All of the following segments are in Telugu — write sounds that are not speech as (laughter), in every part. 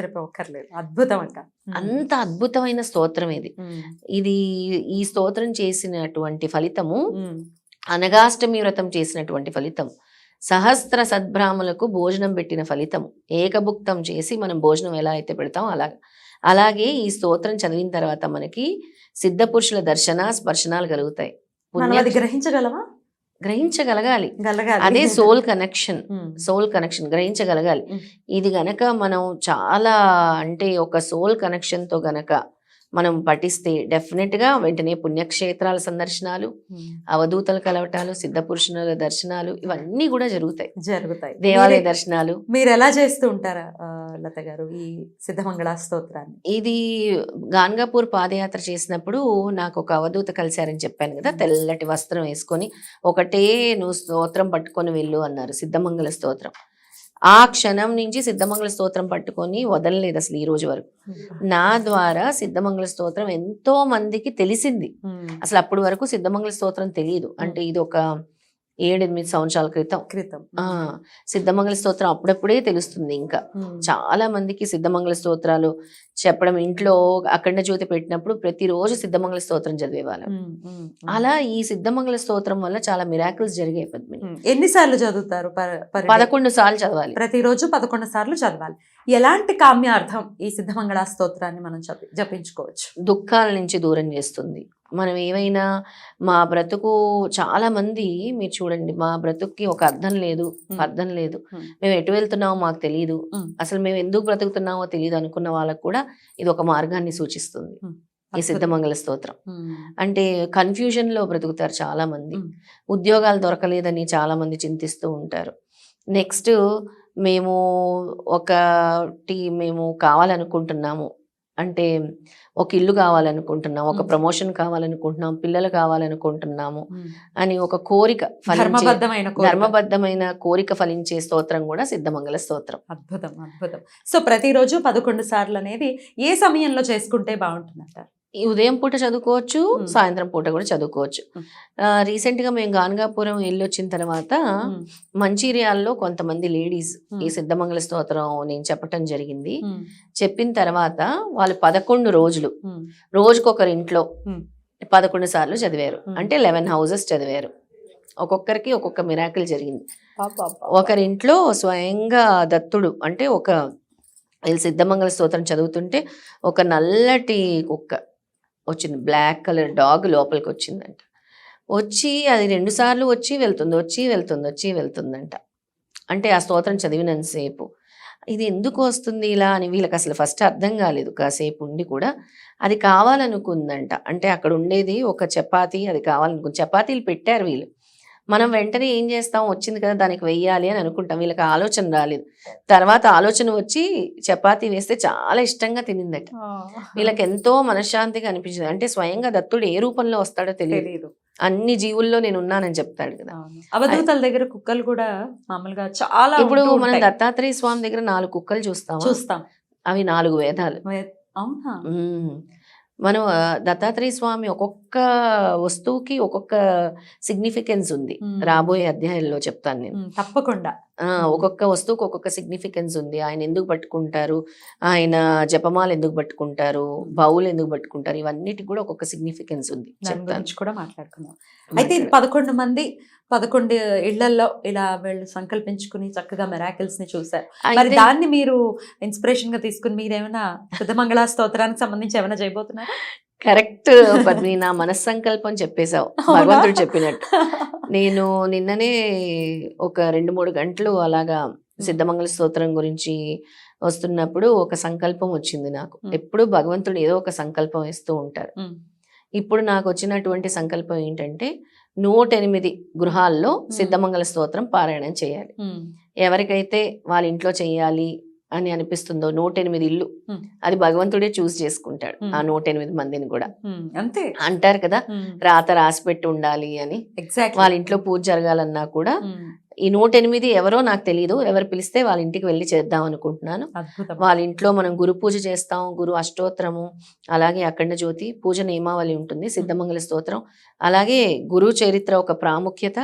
సరిపోకర్లేదు అద్భుతం అక్క అంత అద్భుతమైన స్తోత్రం ఇది. ఇది ఈ స్తోత్రం చేసినటువంటి ఫలితము అనగాష్టమి వ్రతం చేసినటువంటి ఫలితం సహస్ర సద్బ్రాహ్మలకు భోజనం పెట్టిన ఫలితం ఏకభుక్తం చేసి మనం భోజనం ఎలా అయితే పెడతాం అలా. అలాగే ఈ స్తోత్రం చదివిన తర్వాత మనకి సిద్ధ పురుషుల దర్శన స్పర్శనాలు కలుగుతాయి. గ్రహించగలమా? గ్రహించగలగాలి. గలగాలి. అదే సోల్ కనెక్షన్ సోల్ కనెక్షన్ గ్రహించగలగాలి. ఇది గనక మనం చాలా అంటే ఒక సోల్ కనెక్షన్తో గనక మనం పఠిస్తే డెఫినెట్గా వెంటనే పుణ్యక్షేత్రాల సందర్శనాలు అవధూతలు కలవటాలు సిద్ధ పురుషుల దర్శనాలు ఇవన్నీ కూడా జరుగుతాయి. జరుగుతాయి. దేవాలయ దర్శనాలు. మీరు ఎలా చేస్తూ ఉంటారా? లత గారు ఈ సిద్ధమంగళ స్తోత్రాన్ని. ఇది గాన్గాపూర్ పాదయాత్ర చేసినప్పుడు నాకు ఒక అవధూత కలిశారని చెప్పాను కదా తెల్లటి వస్త్రం వేసుకొని ఒకటే నువ్వు స్తోత్రం పట్టుకొని వెళ్ళు అన్నారు సిద్ధమంగళ స్తోత్రం. ఆ క్షణం నుంచి సిద్ధమంగళ స్తోత్రం పట్టుకొని వదలలేదు అసలు ఈ రోజు వరకు. నా ద్వారా సిద్ధమంగళ స్తోత్రం ఎంతో మందికి తెలిసింది. ఉమ్, అసలు అప్పటి వరకు సిద్ధమంగళ స్తోత్రం తెలియదు అంటే ఇది ఒక ఏడెనిమిది సంవత్సరాల క్రితం. క్రితం. ఆ సిద్ధమంగళ స్తోత్రం అప్పుడప్పుడే తెలుస్తుంది ఇంకా. చాలా మందికి సిద్ధమంగళ స్తోత్రాలు చెప్పడం ఇంట్లో అఖండ జ్యోతి పెట్టినప్పుడు ప్రతిరోజు సిద్ధమంగళ స్తోత్రం చదివేవాళ్ళం. అలా ఈ సిద్ధమంగళ స్తోత్రం వల్ల చాలా మిరాకిల్స్ జరిగాయి పద్మిని. ఉమ్, ఎన్నిసార్లు చదువుతారు? పదకొండు సార్లు చదవాలి. ప్రతిరోజు పదకొండు సార్లు చదవాలి. ఎలాంటి కామ్యార్థం ఈ సిద్ధమంగళ స్తోత్రాన్ని మనం జపి- జపించుకోవచ్చు? దుఃఖాల నుంచి దూరం చేస్తుంది. మనం ఏమైనా మా బ్రతుకు చాలా మంది మీరు చూడండి మా బ్రతుక్కి ఒక అర్థం లేదు అర్థం లేదు. మేము ఎటు వెళ్తున్నామో మాకు తెలియదు. అసలు మేము ఎందుకు బ్రతుకుతున్నామో తెలియదు అనుకున్న వాళ్ళకు కూడా ఇది ఒక మార్గాన్ని సూచిస్తుంది. ఈ సిద్ధమంగళ స్తోత్రం. అంటే కన్ఫ్యూజన్లో బ్రతుకుతారు చాలా మంది. ఉద్యోగాలు దొరకలేదని చాలా మంది చింతిస్తూ ఉంటారు. నెక్స్ట్ మేము ఒకటి మేము కావాలనుకుంటున్నాము. అంటే ఒక ఇల్లు కావాలనుకుంటున్నాం ఒక. ప్రమోషన్ కావాలనుకుంటున్నాం పిల్లలు కావాలనుకుంటున్నాము. అని ఒక కోరిక ధర్మబద్ధమైన కోరిక. ధర్మబద్ధమైన కోరిక ఫలించే స్తోత్రం కూడా సిద్ధమంగళ స్తోత్రం అద్భుతం అద్భుతం సో ప్రతిరోజు పదకొండు సార్లు అనేది ఏ సమయంలో చేసుకుంటే బాగుంటుందంట ఈ ఉదయం పూట చదువుకోవచ్చు. సాయంత్రం పూట కూడా చదువుకోవచ్చు. రీసెంట్గా మేము గానగాపురం వెళ్ళి వచ్చిన తర్వాత మంచిర్యాల్లో కొంతమంది లేడీస్ ఈ సిద్ధమంగళ స్తోత్రం నేను చెప్పటం జరిగింది. చెప్పిన తర్వాత వాళ్ళు పదకొండు రోజులు రోజుకొకరి ఇంట్లో. పదకొండు సార్లు చదివారు. అంటే లెవెన్ హౌసెస్ చదివారు. ఒక్కొక్కరికి ఒక్కొక్క మిరాకిల్ జరిగింది. పాప ఒకరి ఇంట్లో స్వయంగా దత్తుడు అంటే ఒక వీళ్ళు సిద్ధమంగళ స్తోత్రం చదువుతుంటే ఒక నల్లటి కుక్క వచ్చింది. బ్లాక్ కలర్ డాగ్ లోపలికి వచ్చిందంట వచ్చి అది రెండుసార్లు వచ్చి వెళ్తుంది వచ్చి వెళ్తుంది వచ్చి వెళ్తుందంట. అంటే ఆ స్తోత్రం చదివినంతసేపు ఇది ఎందుకు వస్తుంది ఇలా అని వీళ్ళకి అసలు ఫస్ట్ అర్థం కాలేదు. కాసేపు ఉండి కూడా అది కావాలనుకుందంట. అంటే అక్కడ ఉండేది ఒక చపాతీ అది కావాలనుకుంది. చపాతీలు పెట్టారు వీళ్ళు. మనం వెంటనే ఏం చేస్తాం? వచ్చింది కదా దానికి వెయ్యాలి అని అనుకుంటాం. వీళ్ళకి ఆలోచన రాలేదు. తర్వాత ఆలోచన వచ్చి చపాతీ వేస్తే చాలా ఇష్టంగా తినిందట. వీళ్ళకి ఎంతో మనశ్శాంతిగా అనిపించింది. అంటే స్వయంగా దత్తుడు ఏ రూపంలో వస్తాడో తెలియదు. అన్ని జీవుల్లో నేను ఉన్నానని చెప్తాడు కదా. అవధూతల దగ్గర కుక్కలు కూడా మామూలుగా చాలా ఇప్పుడు మనం. దత్తాత్రేయ స్వామి దగ్గర నాలుగు కుక్కలు చూస్తాం చూస్తాం. అవి నాలుగు వేదాలు. అవునా. మనం దత్తాత్రేయ స్వామి ఒక్కొక్క వస్తువుకి ఒక్కొక్క సిగ్నిఫికెన్స్ ఉంది. రాబోయే అధ్యాయంలో చెప్తాను నేను. తప్పకుండా. ఒక్కొక్క వస్తువుకి ఒక్కొక్క సిగ్నిఫికెన్స్ ఉంది. ఆయన ఎందుకు పట్టుకుంటారు? ఆయన జపమాలు ఎందుకు పట్టుకుంటారు? బౌల్ ఎందుకు పట్టుకుంటారు? ఇవన్నిటికి కూడా ఒక్కొక్క సిగ్నిఫికెన్స్ ఉంది. కూడా మాట్లాడుకుందాం. అయితే ఇది పదకొండు మంది పదకొండు ఇళ్ళలో ఇలా వీళ్ళు సంకల్పించుకుని చక్కగా మెరాకిల్స్ని చూశారు. మరి దాన్ని మీరు ఇన్స్పిరేషన్గా తీసుకుని మీరేమైనా సిద్ధమంగళ స్తోత్రానికి సంబంధించి ఏమైనా చేయబోతున్నారా? కరెక్ట్ పద్మి నా మనస్సంకల్పం చెప్పేశావు? భగవంతుడు చెప్పినట్టు. నేను నిన్ననే ఒక రెండు మూడు గంటలు అలాగా సిద్ధమంగళ స్తోత్రం గురించి వస్తున్నప్పుడు ఒక సంకల్పం వచ్చింది నాకు. ఎప్పుడు భగవంతుడు ఏదో ఒక సంకల్పం ఇస్తూ ఉంటారు. ఇప్పుడు నాకు వచ్చినటువంటి సంకల్పం ఏంటంటే నూట ఎనిమిది గృహాల్లో సిద్ధమంగళ స్తోత్రం పారాయణం చేయాలి. ఎవరికైతే వాళ్ళ ఇంట్లో చేయాలి అని అనిపిస్తుందో నూట ఎనిమిది ఇల్లు. అది భగవంతుడే చూస్ చేసుకుంటాడు. ఆ నూట ఎనిమిది మందిని కూడా. అంతే. అంటారు కదా రాత రాసి పెట్టి ఉండాలి అని. ఎగ్జాక్ట్ వాళ్ళ ఇంట్లో పూజ జరగాలన్నా కూడా ఈ నూట ఎనిమిది ఎవరో నాకు తెలియదు ఎవరు పిలిస్తే వాళ్ళ ఇంటికి వెళ్ళి చేద్దాం అనుకుంటున్నాను. వాళ్ళ ఇంట్లో మనం గురు పూజ చేస్తాం గురు అష్టోత్తరము అలాగే అఖండ జ్యోతి పూజ నియమావళి ఉంటుంది సిద్ధమంగళ స్తోత్రం. అలాగే గురు చరిత్ర ఒక ప్రాముఖ్యత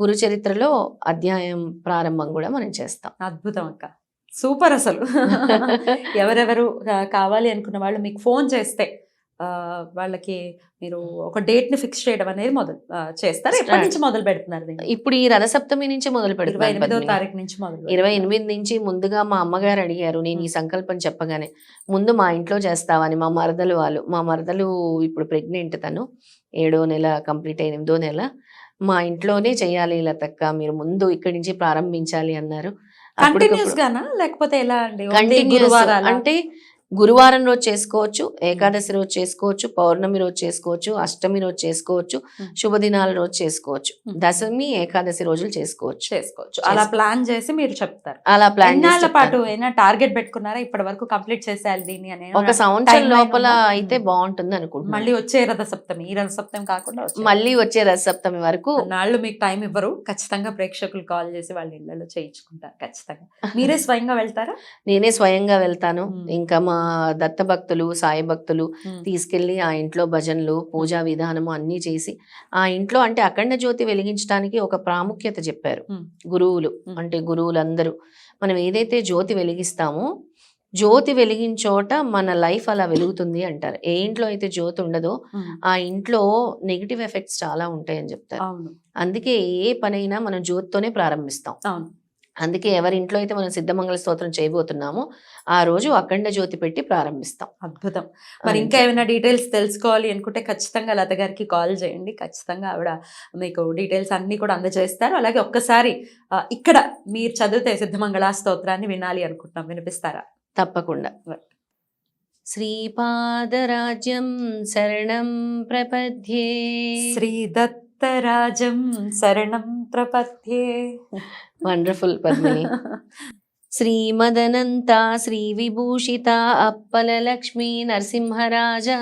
గురు చరిత్రలో అధ్యాయం ప్రారంభం కూడా మనం చేస్తాం. అద్భుతం అక్క. సూపర్ అసలు (laughs) ఎవరెవరు కావాలి అనుకున్న వాళ్ళు మీకు ఫోన్ చేస్తే వాళ్ళకి మీరు ఒక డేట్ని ఫిక్స్ చేయడం అనేది మొదలు చేస్తారు ఎప్పటి. నుంచి మొదలు పెడుతున్నారు? ఇప్పుడు ఈ రథసప్తమి నుంచి మొదలు ఇరవై పెడుతున్నాను ఎనిమిదో పద్మిని. తారీఖు నుంచి మొదలు ఇరవై పెడుతున్నారు. ఎనిమిది నుంచి ముందుగా మా అమ్మగారు అడిగారు నేను ఈ సంకల్పం చెప్పగానే ముందు మా ఇంట్లో చేస్తావని మా మరదలు వాళ్ళు మా మరదలు ఇప్పుడు ప్రెగ్నెంట్ తను ఏడో నెల కంప్లీట్ అయిన ఎనిమిదో నెల మా ఇంట్లోనే చేయాలి లతక్క మీరు ముందు ఇక్కడి నుంచి ప్రారంభించాలి అన్నారు కంటిన్యూస్ గానా? లేకపోతే ఎలా అండి? కంటిన్యూస్? అంటే గురువారం రోజు చేసుకోవచ్చు ఏకాదశి రోజు చేసుకోవచ్చు పౌర్ణమి రోజు చేసుకోవచ్చు అష్టమి రోజు చేసుకోవచ్చు. శుభదినాల రోజు చేసుకోవచ్చు. దశమి ఏకాదశి రోజులు చేసుకోవచ్చు. చేసుకోవచ్చు. అలా ప్లాన్ చేసి మీరు చెప్తారు. అలా ప్లాన్ పాటు అయినా టార్గెట్ పెట్టుకున్నారా? ఇప్పటి వరకు కంప్లీట్ చేసేయాలి దీన్ని అని ఒక సంవత్సరం లోపల? అయితే. బాగుంటుంది అనుకుంటున్నాను. మళ్ళీ వచ్చే రథ సప్తమి ఈ రథ సప్తమి కాకుండా మళ్ళీ వచ్చే రథసప్తమి వరకు నాళ్ళు మీకు టైం ఇవ్వరు. ఖచ్చితంగా ప్రేక్షకులు కాల్ చేసి వాళ్ళ ఇళ్ళలో చేయించుకుంటారు. ఖచ్చితంగా. మీరే (laughs) స్వయంగా వెళ్తారా? నేనే స్వయంగా వెళ్తాను. ఇంకా మా దత్త భక్తులు సాయి భక్తులు తీసుకెళ్ళి ఆ ఇంట్లో భజనలు పూజా విధానము అన్నీ చేసి ఆ ఇంట్లో అంటే అఖండ జ్యోతి వెలిగించడానికి ఒక ప్రాముఖ్యత చెప్పారు. గురువులు. అంటే గురువులందరూ మనం ఏదైతే జ్యోతి వెలిగిస్తామో జ్యోతి వెలిగించోట మన లైఫ్ అలా వెలుగుతుంది అంటారు. ఏ ఇంట్లో అయితే జ్యోతి ఉండదో ఆ ఇంట్లో నెగిటివ్ ఎఫెక్ట్స్ చాలా ఉంటాయని చెప్తారు. అందుకే ఏ పనైనా మనం జ్యోతితోనే ప్రారంభిస్తాం. అందుకే ఎవరి ఇంట్లో అయితే మనం సిద్ధమంగళ స్తోత్రం చేయబోతున్నామో ఆ రోజు అఖండ జ్యోతి పెట్టి ప్రారంభిస్తాం. అద్భుతం. మరి ఇంకా ఏమైనా డీటెయిల్స్ తెలుసుకోవాలి అనుకుంటే ఖచ్చితంగా లత గారికి కాల్ చేయండి. ఖచ్చితంగా ఆవిడ మీకు డీటెయిల్స్ అన్ని కూడా అందజేస్తారు. అలాగే ఒక్కసారి ఇక్కడ మీరు చదివితే సిద్ధమంగళ స్తోత్రాన్ని వినాలి అనుకుంటున్నాం. వినిపిస్తారా? తప్పకుండా. శ్రీపాదరాజ్యం శరణం ప్రపద్యే. శ్రీ దత్తరాజం శరణం ప్రపథ్యే వండర్ఫుల్ పద్మిని (laughs) శ్రీమదనంత శ్రీ విభూషిత అప్పల లక్ష్మీ నరసింహరాజా.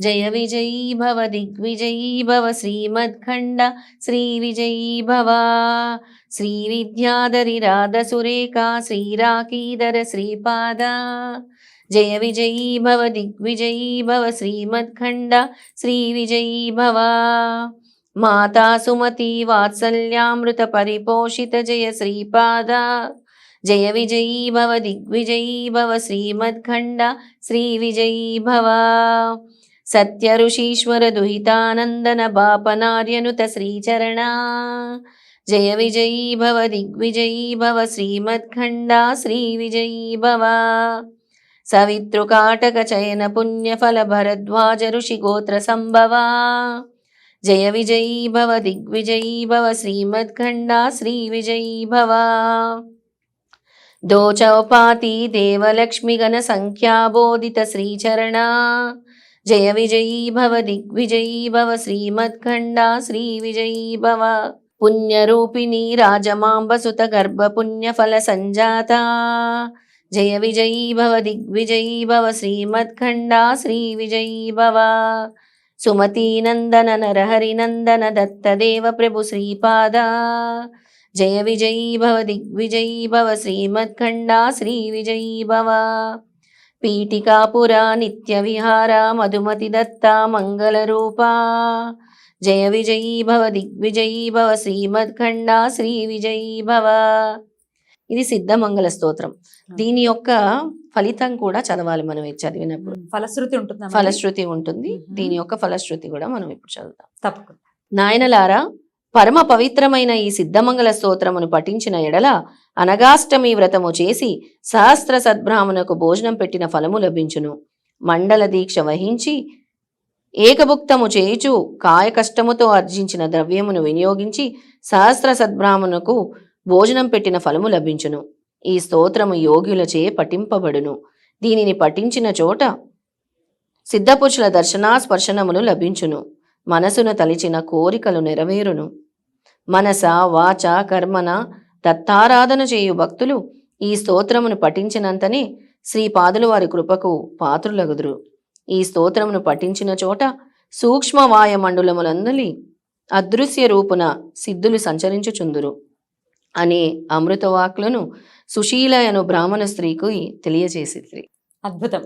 జయ విజయీ భవ దిగ్విజయీ భవ శ్రీమద్ఖండ శ్రీ విజయీ భవ శ్రీ విద్యాధరి రాధ సురేఖా శ్రీరాకీధర శ్రీపాద. జయ విజయీ భవ దిగ్విజయీ భవ శ్రీమద్ఖండ శ్రీ విజయీ భవ మాతా సుమతి వాత్సల్యామృత పరిపోషిత జయ శ్రీపాద. జయ విజయీ భవ దిగ్విజయీ భవ శ్రీమద్ఖండ శ్రీ విజయీ భవ. సత్య ఋషీశ్వర దుహితానందన బాపనార్యనుత శ్రీచరణ. జయ విజయీ భవ దిగ్విజయీ భవ శ్రీమద్ఖండ శ్రీ విజయీ భవ. సవితృకాటక చయన పుణ్యఫల భరద్వాజ ఋషి గోత్ర సంభవా. జయ విజయీ భవ దిగ్విజయీ భవ శ్రీమద్ఖండ శ్రీ విజయీ భవ. దోచౌపాతి దేవలక్ష్మి గణ సంఖ్యాబోధిత శ్రీచరణ. జయ విజయీ భవ దిగ్విజయీ భవ శ్రీమద్ఖండ శ్రీ విజయీ భవ. పుణ్యరూపిణి రాజమాంబసుత గర్భపుణ్యఫల సంజాత. జయ విజయీ భవ దిగ్విజయీ భవ శ్రీమద్ఖండ శ్రీ విజయీ భవ. సుమతీనందన నరహరినందన దత్తదేవ ప్రభు శ్రీపాద జయ విజయీ భవ దిగ్విజయీ భవ శ్రీమత్ఖండా శ్రీ విజయీ భవ పీఠికాపురా నిత్య విహార మధుమతి దత్త మంగళరూపా జయ విజయీ భవ దిగ్విజయీ భవ శ్రీమద్ఖండ శ్రీ విజయీ భవ ఇది సిద్ధమంగళ స్తోత్రం. దీని యొక్క ఫలితం కూడా చదవాలి మనం ఇది చదివినప్పుడు. ఫలశ్రుతి ఉంటుందా? ఫలశ్రుతి ఉంటుంది. దీని యొక్క ఫలశ్రుతి కూడా మనం ఇప్పుడు చదువుతాం. తప్పకుండా. నాయనలారా పరమ పవిత్రమైన ఈ సిద్ధమంగళ స్తోత్రమును పఠించిన ఎడల అనగాష్టమి వ్రతము చేసి సహస్ర సద్బ్రాహ్మణకు భోజనం పెట్టిన ఫలము లభించును. మండల దీక్ష వహించి ఏకభుక్తము చేయుచు కాయ కష్టముతో అర్జించిన ద్రవ్యమును వినియోగించి సహస్ర సద్బ్రాహ్మణుకు భోజనం పెట్టిన ఫలము లభించును. ఈ స్తోత్రము యోగ్యులచే పఠింపబడును. దీనిని పఠించిన చోట సిద్ధపురుషుల దర్శనా స్పర్శనములు లభించును. మనసును తలిచిన కోరికలు నెరవేరును. మనస వాచ కర్మన దత్తారాధన చేయు భక్తులు ఈ స్తోత్రమును పఠించినంతనే శ్రీపాదులు వారి కృపకు పాత్రులగుదురు. ఈ స్తోత్రమును పఠించిన చోట సూక్ష్మ వాయమండులములందలి అదృశ్య రూపున సిద్ధులు సంచరించుచుందురు. అనే అమృతవాక్లను సుశీల అను బ్రాహ్మణ స్త్రీకి తెలియజేసి అద్భుతం.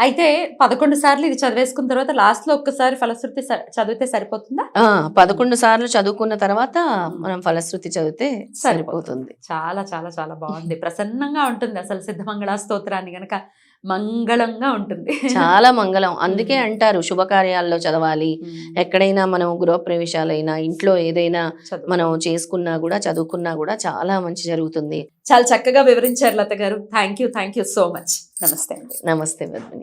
అయితే పదకొండు సార్లు ఇది చదివేసుకున్న తర్వాత లాస్ట్లో ఒక్కసారి ఫలశ్రుతి చదివితే సరిపోతుందా? ఆ, పదకొండు సార్లు చదువుకున్న తర్వాత మనం ఫలశ్రుతి చదివితే సరిపోతుంది. చాలా చాలా చాలా బాగుంది. ప్రసన్నంగా ఉంటుంది అసలు సిద్ధమంగళ స్తోత్రాన్ని గనక మంగళంగా ఉంటుంది. చాలా మంగళం. అందుకే. అంటారు శుభకార్యాల్లో చదవాలి. ఎక్కడైనా మనం గృహప్రవేశాలైనా ఇంట్లో ఏదైనా. మనం చేసుకున్నా కూడా చదువుకున్నా కూడా చాలా మంచి జరుగుతుంది. చాలా చక్కగా వివరించారు Latha garu. Thank you thank you so much నమస్తే అండి. నమస్తే